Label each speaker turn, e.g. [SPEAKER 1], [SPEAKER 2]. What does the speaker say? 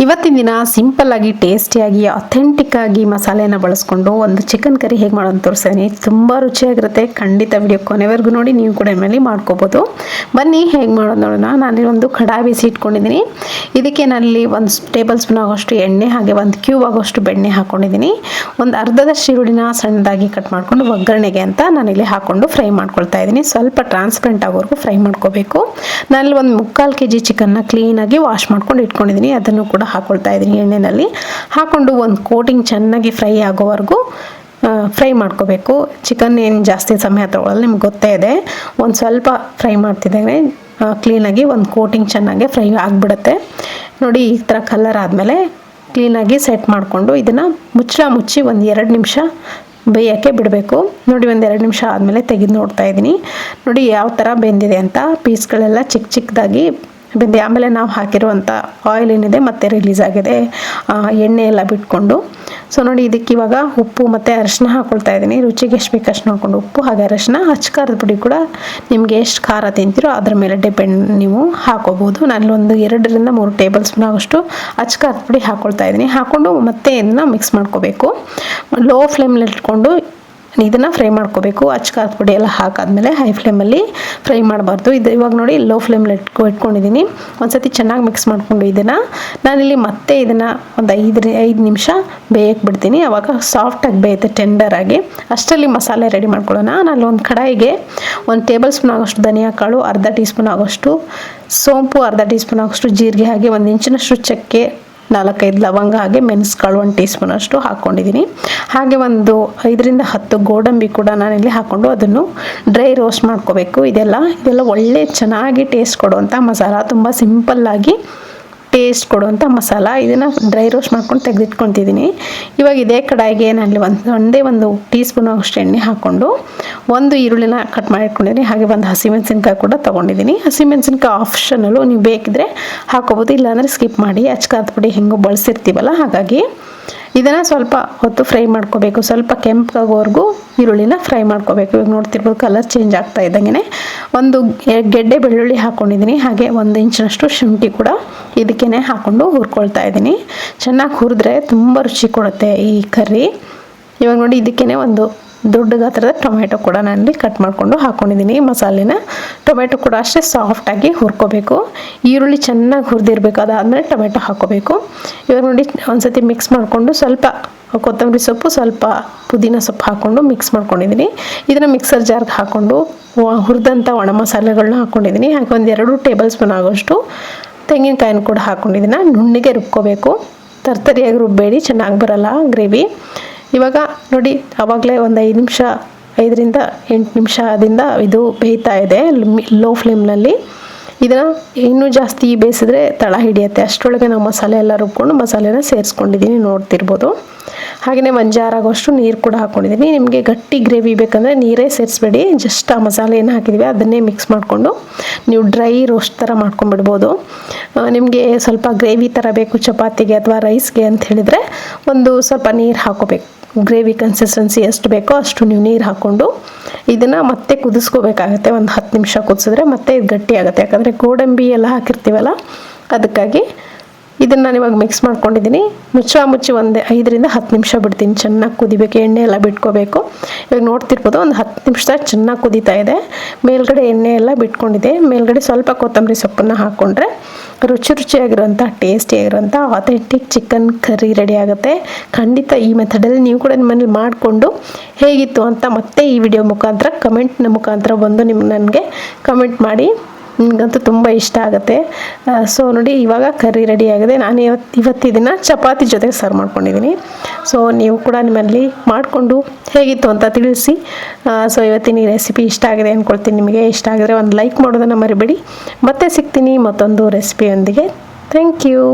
[SPEAKER 1] ಇವತ್ತಿನ ದಿನ ಸಿಂಪಲ್ ಆಗಿ ಟೇಸ್ಟಿಯಾಗಿ ಅಥೆಂಟಿಕ್ ಆಗಿ ಮಸಾಲೆನ ಬಳಸ್ಕೊಂಡು ಒಂದು ಚಿಕನ್ ಕರಿ ಹೇಗೆ ಮಾಡೋದು ತೋರಿಸ್ತೀನಿ. ತುಂಬ ರುಚಿಯಾಗಿರುತ್ತೆ. ಖಂಡಿತ ವಿಡಿಯೋ ಕೊನೆವರೆಗೂ ನೋಡಿ, ನೀವು ಕೂಡ ಮನೇಲಿ ಮಾಡ್ಕೋಬೋದು. ಬನ್ನಿ, ಹೇಗೆ ಮಾಡೋದು ನೋಡೋಣ. ನಾನಿಲ್ಲಿ ಒಂದು ಕಡಾಯಿ ಬಿಸಿ ಇಟ್ಕೊಂಡಿದ್ದೀನಿ. ಇದಕ್ಕೆ ನಾನಲ್ಲಿ ಒಂದು ಟೇಬಲ್ ಸ್ಪೂನ್ ಆಗೋಷ್ಟು ಎಣ್ಣೆ ಹಾಗೆ ಒಂದು ಕ್ಯೂಬ್ ಆಗೋಷ್ಟು ಬೆಣ್ಣೆ ಹಾಕ್ಕೊಂಡಿದ್ದೀನಿ ಒಂದು ಅರ್ಧದಷ್ಟು ಈರುಳ್ಳಿನ ಸಣ್ಣದಾಗಿ ಕಟ್ ಮಾಡಿಕೊಂಡು ಒಗ್ಗರಣೆಗೆ ಅಂತ ನಾನಿಲ್ಲಿ ಹಾಕ್ಕೊಂಡು ಫ್ರೈ ಮಾಡ್ಕೊಳ್ತಾ ಇದ್ದೀನಿ. ಸ್ವಲ್ಪ ಟ್ರಾನ್ಸ್ಪರೆಂಟ್ ಆಗೋವರೆಗೂ ಫ್ರೈ ಮಾಡ್ಕೋಬೇಕು. ನಾನಲ್ಲಿ ಒಂದು ಮುಕ್ಕಾಲು ಕೆ ಜಿ ಚಿಕನ್ನ ಕ್ಲೀನಾಗಿ ವಾಶ್ ಮಾಡ್ಕೊಂಡು ಇಟ್ಕೊಂಡಿದ್ದೀನಿ. ಅದನ್ನು ಕೂಡ ಹಾಕ್ಕೊಳ್ತಾ ಇದ್ದೀನಿ ಎಣ್ಣೆಯಲ್ಲಿ ಹಾಕ್ಕೊಂಡು ಒಂದು ಕೋಟಿಂಗ್ ಚೆನ್ನಾಗಿ ಫ್ರೈ ಆಗೋವರೆಗೂ ಫ್ರೈ ಮಾಡ್ಕೋಬೇಕು. ಚಿಕನ್ ಏನು ಜಾಸ್ತಿ ಸಮಯ ತಗೊಳ್ಳಲ್ಲ ನಿಮ್ಗೆ ಗೊತ್ತೇ ಇದೆ. ಒಂದು ಸ್ವಲ್ಪ ಫ್ರೈ ಮಾಡ್ತಿದ್ದೇನೆ. ಕ್ಲೀನಾಗಿ ಒಂದು ಕೋಟಿಂಗ್ ಚೆನ್ನಾಗಿ ಫ್ರೈ ಆಗಿಬಿಡುತ್ತೆ. ನೋಡಿ, ಈ ಥರ ಕಲರ್ ಆದಮೇಲೆ ಕ್ಲೀನಾಗಿ ಸೆಟ್ ಮಾಡಿಕೊಂಡು ಇದನ್ನು ಮುಚ್ಚಳ ಮುಚ್ಚಿ ಒಂದು ಎರಡು ನಿಮಿಷ ಬೇಯೋಕ್ಕೆ ಬಿಡಬೇಕು. ನೋಡಿ, ಒಂದು ಎರಡು ನಿಮಿಷ ಆದಮೇಲೆ ತೆಗೆದು ನೋಡ್ತಾ ಇದ್ದೀನಿ. ನೋಡಿ, ಯಾವ ಥರ ಬೆಂದಿದೆ ಅಂತ. ಪೀಸ್ಗಳೆಲ್ಲ ಚಿಕ್ಕ ಚಿಕ್ಕದಾಗಿ ಬೆಂದಿ. ಆಮೇಲೆ ನಾವು ಹಾಕಿರುವಂಥ ಆಯಿಲ್ ಏನಿದೆ ಮತ್ತೆ ರಿಲೀಸ್ ಆಗಿದೆ. ಎಣ್ಣೆ ಎಲ್ಲ ಬಿಟ್ಕೊಂಡು. ಸೊ ನೋಡಿ ಇದಕ್ಕೆ ಇವಾಗ ಉಪ್ಪು ಮತ್ತು ಅರಶಿನ ಹಾಕ್ಕೊಳ್ತಾ ಇದ್ದೀನಿ. ರುಚಿಗೆ ಎಷ್ಟು ಬೇಕು ಅಷ್ಟು ನೋಡ್ಕೊಂಡು ಉಪ್ಪು ಹಾಗೆ ಅರಶಿನ ಹಚ್ಕಾರದ ಪುಡಿ ಕೂಡ ನಿಮಗೆ ಎಷ್ಟು ಖಾರ ತಿಂತೀರೋ ಅದ್ರ ಮೇಲೆ ಡಿಪೆಂಡ್ ನೀವು ಹಾಕೋಬೋದು. ನಾನು ಒಂದು ಎರಡರಿಂದ ಮೂರು ಟೇಬಲ್ ಸ್ಪೂನ್ ಆಗೋಷ್ಟು ಹಚ್ಚ ಖಾರದ ಪುಡಿ ಹಾಕ್ಕೊಳ್ತಾ ಇದ್ದೀನಿ. ಹಾಕ್ಕೊಂಡು ಮತ್ತೆ ಇದನ್ನ ಮಿಕ್ಸ್ ಮಾಡ್ಕೋಬೇಕು. ಲೋ ಫ್ಲೇಮಲ್ಲಿ ಇಟ್ಕೊಂಡು ಇದನ್ನು ಫ್ರೈ ಮಾಡ್ಕೋಬೇಕು. ಅಚ್ಚ ಖಾರದ ಪುಡಿ ಎಲ್ಲ ಹಾಕಾದ್ಮೇಲೆ ಹೈ ಫ್ಲೇಮಲ್ಲಿ ಫ್ರೈ ಮಾಡಬಾರ್ದು. ಇದು ಇವಾಗ ನೋಡಿ ಲೋ ಫ್ಲೇಮಲ್ಲಿ ಇಟ್ಕೊ ಇಟ್ಕೊಂಡಿದ್ದೀನಿ ಒಂದ್ಸತಿ ಚೆನ್ನಾಗಿ ಮಿಕ್ಸ್ ಮಾಡಿಕೊಂಡು ಇದನ್ನು ನಾನಿಲ್ಲಿ ಮತ್ತೆ ಇದನ್ನು ಒಂದು ಐದು ಐದು ನಿಮಿಷ ಬೇಯಕ್ಕೆ ಬಿಡ್ತೀನಿ ಆವಾಗ ಸಾಫ್ಟಾಗಿ ಬೇಯುತ್ತೆ ಟೆಂಡರಾಗಿ ಅಷ್ಟರಲ್ಲಿ ಮಸಾಲೆ ರೆಡಿ ಮಾಡ್ಕೊಳ್ಳೋಣ. ನಾನು ಒಂದು ಕಡಾಯಿಗೆ ಒಂದು ಟೇಬಲ್ ಸ್ಪೂನ್ ಆಗೋಷ್ಟು ಧನಿಯಾ ಕಾಳು, ಅರ್ಧ ಟೀ ಸ್ಪೂನ್ ಆಗೋಷ್ಟು ಸೋಂಪು, ಅರ್ಧ ಟೀ ಸ್ಪೂನ್ ಆಗೋಷ್ಟು ಜೀರಿಗೆ ಹಾಗೆ ಒಂದು ಇಂಚಿನಷ್ಟು ಚಕ್ಕೆ ನಾಲ್ಕೈದು ಲವಂಗ ಹಾಗೆ ಮೆಣಸುಕಾಳು ಒಂದು ಟೀ ಸ್ಪೂನ್ ಅಷ್ಟು ಹಾಕ್ಕೊಂಡಿದ್ದೀನಿ. ಹಾಗೆ ಒಂದು ಐದರಿಂದ ಹತ್ತು ಗೋಡಂಬಿ ಕೂಡ ನಾನಿಲ್ಲಿ ಹಾಕ್ಕೊಂಡು ಅದನ್ನು ಡ್ರೈ ರೋಸ್ಟ್ ಮಾಡ್ಕೋಬೇಕು. ಇದೆಲ್ಲ ಇದೆಲ್ಲ ಒಳ್ಳೆ ಚೆನ್ನಾಗಿ ಟೇಸ್ಟ್ ಕೊಡುವಂಥ ಮಸಾಲ. ತುಂಬ ಸಿಂಪಲ್ಲಾಗಿ ಟೇಸ್ಟ್ ಕೊಡುವಂಥ ಮಸಾಲ ಇದನ್ನು ಡ್ರೈ ರೋಸ್ಟ್ ಮಾಡ್ಕೊಂಡು ತೆಗೆದಿಟ್ಕೊತಿದ್ದೀನಿ ಇವಾಗ ಇದೇ ಕಡಾಯಿಗೆ ನಾನು ಒಂದು ಒಂದೇ ಒಂದು ಟೀ ಸ್ಪೂನ್ ಅಷ್ಟು ಎಣ್ಣೆ ಹಾಕ್ಕೊಂಡು ಒಂದು ಈರುಳ್ಳಿನ ಕಟ್ ಮಾಡಿ ಇಟ್ಕೊಂಡಿದ್ದೀನಿ ಹಾಗೆ ಒಂದು ಹಸಿಮೆಣಸಿನ್ಕಾಯಿ ಕೂಡ ತೊಗೊಂಡಿದ್ದೀನಿ ಹಸಿಮೆಣಸಿನ್ಕಾಯಿ ಆಪ್ಷನಲ್ಲು ನೀವು ಬೇಕಿದ್ರೆ ಹಾಕೋಬೋದು, ಇಲ್ಲಾಂದರೆ ಸ್ಕಿಪ್ ಮಾಡಿ. ಅಚ್ಕಾದ ಪುಡಿ ಹೆಂಗೋ ಬಳಸಿರ್ತೀವಲ್ಲ, ಹಾಗಾಗಿ ಇದನ್ನು ಸ್ವಲ್ಪ ಹೊತ್ತು ಫ್ರೈ ಮಾಡ್ಕೋಬೇಕು. ಸ್ವಲ್ಪ ಕೆಂಪಾಗೋವರೆಗೂ ಈರುಳ್ಳಿನ ಫ್ರೈ ಮಾಡ್ಕೋಬೇಕು. ಇವಾಗ ನೋಡ್ತಿರ್ಬೋದು ಕಲರ್ ಚೇಂಜ್ ಆಗ್ತಾ ಇದ್ದಂಗೆ ಒಂದು ಗೆಡ್ಡೆ ಬೆಳ್ಳುಳ್ಳಿ ಹಾಕ್ಕೊಂಡಿದ್ದೀನಿ ಹಾಗೆ ಒಂದು ಇಂಚಿನಷ್ಟು ಶುಂಠಿ ಕೂಡ ಇದಕ್ಕೇ ಹಾಕ್ಕೊಂಡು ಹುರ್ಕೊಳ್ತಾ ಇದ್ದೀನಿ. ಚೆನ್ನಾಗಿ ಹುರಿದ್ರೆ ತುಂಬ ರುಚಿ ಕೊಡುತ್ತೆ ಈ ಕರ್ರಿ. ಇವಾಗ ನೋಡಿ ಇದಕ್ಕೇ ಒಂದು ದೊಡ್ಡ ಗಾತ್ರದ ಟೊಮೆಟೊ ಕೂಡ ನಾನಿಲ್ಲಿ ಕಟ್ ಮಾಡಿಕೊಂಡು ಹಾಕ್ಕೊಂಡಿದ್ದೀನಿ ಮಸಾಲೆನ ಟೊಮೆಟೊ ಕೂಡ ಅಷ್ಟೇ ಸಾಫ್ಟಾಗಿ ಹುರ್ಕೋಬೇಕು. ಈರುಳ್ಳಿ ಚೆನ್ನಾಗಿ ಹುರಿದಿರ್ಬೇಕು ಅದಾದಮೇಲೆ ಟೊಮೆಟೊ ಹಾಕೋಬೇಕು. ಇವಾಗ ನೋಡಿ, ಒಂದ್ಸತಿ ಮಿಕ್ಸ್ ಮಾಡಿಕೊಂಡು ಸ್ವಲ್ಪ ಕೊತ್ತಂಬರಿ ಸೊಪ್ಪು, ಸ್ವಲ್ಪ ಪುದೀನ ಸೊಪ್ಪು ಹಾಕ್ಕೊಂಡು ಮಿಕ್ಸ್ ಮಾಡ್ಕೊಂಡಿದ್ದೀನಿ. ಇದನ್ನು ಮಿಕ್ಸರ್ ಜಾರ್ಗೆ ಹಾಕ್ಕೊಂಡು ಹುರಿದಂಥ ಒಣ ಮಸಾಲೆಗಳನ್ನ ಹಾಕ್ಕೊಂಡಿದ್ದೀನಿ ಹಾಗೆ ಒಂದು ಎರಡು ಟೇಬಲ್ ಸ್ಪೂನ್ ಆಗೋಷ್ಟು ತೆಂಗಿನಕಾಯಿನ ಕೂಡ ಹಾಕ್ಕೊಂಡಿದ್ದೀನಿ ನುಣ್ಣಿಗೆ ರುಬ್ಕೋಬೇಕು. ತರ್ತರಿಯಾಗಿ ರುಬ್ಬೇಡಿ, ಚೆನ್ನಾಗಿ ಬರಲ್ಲ ಗ್ರೇವಿ. ಇವಾಗ ನೋಡಿ ಆವಾಗಲೇ ಒಂದು ಐದು ನಿಮಿಷ ಐದರಿಂದ ಎಂಟು ನಿಮಿಷದಿಂದ ಇದು ಬೇಯ್ತಾ ಇದೆ ಲೋ ಫ್ಲೇಮ್ನಲ್ಲಿ. ಇದನ್ನು ಇನ್ನೂ ಜಾಸ್ತಿ ಬೇಯಿಸಿದ್ರೆ ತಳ ಹಿಡಿಯುತ್ತೆ. ಅಷ್ಟರೊಳಗೆ ನಾವು ಮಸಾಲೆ ಎಲ್ಲ ರುಬ್ಕೊಂಡು ಮಸಾಲೆನ ಸೇರಿಸ್ಕೊಂಡಿದ್ದೀನಿ ನೋಡ್ತಿರ್ಬೋದು. ಹಾಗೆಯೇ ಒಂದು ಜಾರ್ ಆಗೋಷ್ಟು ನೀರು ಕೂಡ ಹಾಕ್ಕೊಂಡಿದ್ದೀನಿ ನಿಮಗೆ ಗಟ್ಟಿ ಗ್ರೇವಿ ಬೇಕಂದರೆ ನೀರೇ ಸೇರಿಸ್ಬೇಡಿ. ಜಸ್ಟ್ ಆ ಮಸಾಲೆ ಏನು ಹಾಕಿದ್ದೀವಿ ಅದನ್ನೇ ಮಿಕ್ಸ್ ಮಾಡಿಕೊಂಡು ನೀವು ಡ್ರೈ ರೋಸ್ಟ್ ಥರ ಮಾಡ್ಕೊಂಡ್ಬಿಡ್ಬೋದು. ನಿಮಗೆ ಸ್ವಲ್ಪ ಗ್ರೇವಿ ಥರ ಬೇಕು, ಚಪಾತಿಗೆ ಅಥವಾ ರೈಸ್ಗೆ ಅಂತ ಹೇಳಿದರೆ ಒಂದು ಸ್ವಲ್ಪ ನೀರು ಹಾಕೋಬೇಕು. ಗ್ರೇವಿ ಕನ್ಸಿಸ್ಟೆನ್ಸಿ ಎಷ್ಟು ಬೇಕೋ ಅಷ್ಟು ನೀವು ನೀರು ಹಾಕ್ಕೊಂಡು ಇದನ್ನು ಮತ್ತೆ ಕುದಿಸ್ಕೋಬೇಕಾಗತ್ತೆ. ಒಂದು ಹತ್ತು ನಿಮಿಷ ಕುದಿಸಿದ್ರೆ ಮತ್ತೆ ಇದು ಗಟ್ಟಿ ಆಗುತ್ತೆ. ಯಾಕಂದರೆ ಗೋಡಂಬಿ ಎಲ್ಲ ಹಾಕಿರ್ತೀವಲ್ಲ, ಅದಕ್ಕಾಗಿ ಇದನ್ನು ನಾನು ಇವಾಗ ಮಿಕ್ಸ್ ಮಾಡ್ಕೊಂಡಿದ್ದೀನಿ ಮುಚ್ಚ ಮುಚ್ಚಿ ಒಂದು ಐದರಿಂದ ಹತ್ತು ನಿಮಿಷ ಬಿಡ್ತೀನಿ. ಚೆನ್ನಾಗಿ ಕುದಿಬೇಕು. ಎಣ್ಣೆ ಎಲ್ಲ ಬಿಟ್ಕೋಬೇಕು. ಇವಾಗ ನೋಡ್ತಿರ್ಬೋದು ಒಂದು ಹತ್ತು ನಿಮಿಷ ಚೆನ್ನಾಗಿ ಕುದೀತಾ ಇದೆ. ಮೇಲ್ಗಡೆ ಎಣ್ಣೆ ಎಲ್ಲ ಬಿಟ್ಕೊಂಡಿದೆ. ಮೇಲ್ಗಡೆ ಸ್ವಲ್ಪ ಕೊತ್ತಂಬರಿ ಸೊಪ್ಪನ್ನು ಹಾಕ್ಕೊಂಡ್ರೆ ರುಚಿ ರುಚಿಯಾಗಿರುವಂಥ ಟೇಸ್ಟಿಯಾಗಿರುವಂಥ ಅಥೆಂಟಿಕ್ ಚಿಕನ್ ಕರಿ ರೆಡಿ ಆಗುತ್ತೆ. ಖಂಡಿತ ಈ ಮೆಥಡಲ್ಲಿ ನೀವು ಕೂಡ ನಿಮ್ಮಲ್ಲಿ ಮಾಡಿಕೊಂಡು ಹೇಗಿತ್ತು ಅಂತ ಮತ್ತೆ ಈ ವಿಡಿಯೋ ಮುಖಾಂತರ ಕಮೆಂಟ್ನ ಮುಖಾಂತರ ಬಂದು ನಿಮ್ಗೆ ನನಗೆ ಕಮೆಂಟ್ ಮಾಡಿ. ನನಗಂತೂ ತುಂಬ ಇಷ್ಟ ಆಗುತ್ತೆ. ಸೊ ನೋಡಿ, ಇವಾಗ ಕರ್ರಿ ರೆಡಿ ಆಗಿದೆ. ನಾನು ಇವತ್ತು ಇವತ್ತು ಇದನ್ನು ಚಪಾತಿ ಜೊತೆ ಸರ್ವ್ ಮಾಡ್ಕೊಂಡಿದ್ದೀನಿ ಸೊ ನೀವು ಕೂಡ ನಿಮ್ಮಲ್ಲಿ ಮಾಡಿಕೊಂಡು ಹೇಗಿತ್ತು ಅಂತ ತಿಳಿಸಿ. ಸೊ ಇವತ್ತಿನ ಈ ರೆಸಿಪಿ ಇಷ್ಟ ಆಗಿದೆ ಅಂದ್ಕೊಳ್ತೀನಿ ನಿಮಗೆ. ಇಷ್ಟ ಆಗಿದ್ರೆ ಒಂದು ಲೈಕ್ ಮಾಡೋದನ್ನು ಮರಿಬೇಡಿ. ಮತ್ತೆ ಸಿಗ್ತೀನಿ ಮತ್ತೊಂದು ರೆಸಿಪಿಯೊಂದಿಗೆ ಥ್ಯಾಂಕ್ ಯು